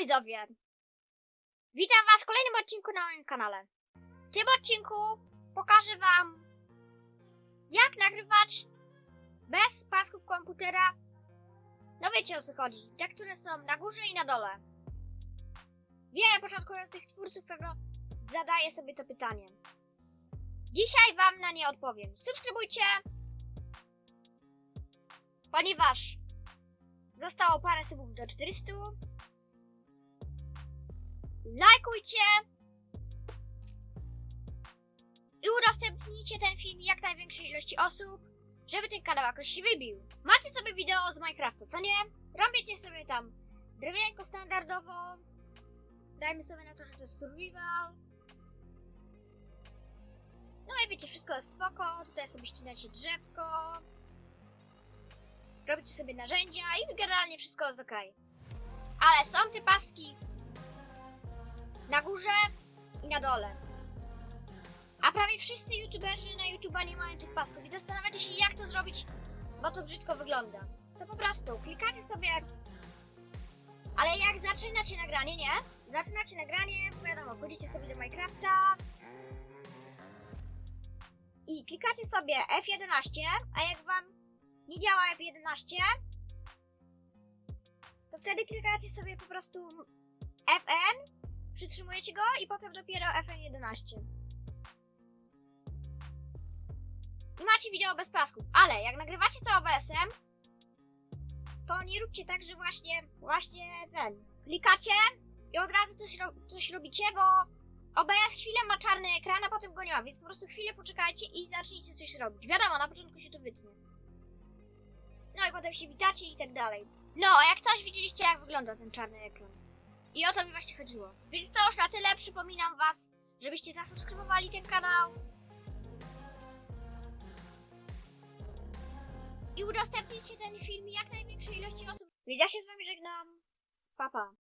widzowie! Witam was w kolejnym odcinku na moim kanale. W tym odcinku pokażę wam jak nagrywać bez pasków komputera. No wiecie o co chodzi, te które są na górze i na dole. Wiele początkujących twórców pewno zadaje sobie to pytanie. Dzisiaj wam na nie odpowiem. Subskrybujcie, ponieważ zostało parę subów do 400. Lajkujcie i udostępnijcie ten film jak największej ilości osób, żeby ten kanał jakoś się wybił. Macie sobie wideo z Minecraftu, co nie? Robicie sobie tam drewienko standardowo. Dajmy sobie na to, że to jest survival. No i wiecie, wszystko jest spoko. Tutaj sobie ścinacie drzewko. Robicie sobie narzędzia i generalnie wszystko jest ok. Ale są te paski na górze i na dole. A prawie wszyscy youtuberzy na YouTube'a nie mają tych pasków i zastanawiacie się jak to zrobić, bo to brzydko wygląda. To po prostu klikacie sobie... Ale jak zaczynacie nagranie, nie? Zaczynacie nagranie, wiadomo, wchodzicie sobie do Minecrafta i klikacie sobie F11, a jak wam nie działa F11, to wtedy klikacie sobie po prostu FN przytrzymujecie go i potem dopiero FN11. I macie wideo bez pasków, ale jak nagrywacie to OBS-em, to nie róbcie tak, że właśnie, właśnie ten, klikacie i od razu coś, ro coś robicie, bo OBS chwilę ma czarny ekran, a potem go nie ma, więc po prostu chwilę poczekajcie i zacznijcie coś robić. Wiadomo, na początku się to wytnie. No i potem się witacie i tak dalej. No, a jak coś widzieliście, jak wygląda ten czarny ekran. I o to mi właśnie chodziło. Więc to już na tyle. Przypominam Was, żebyście zasubskrybowali ten kanał. I udostępnijcie ten film jak największej ilości osób. Więc ja się z Wami żegnam. Pa, pa.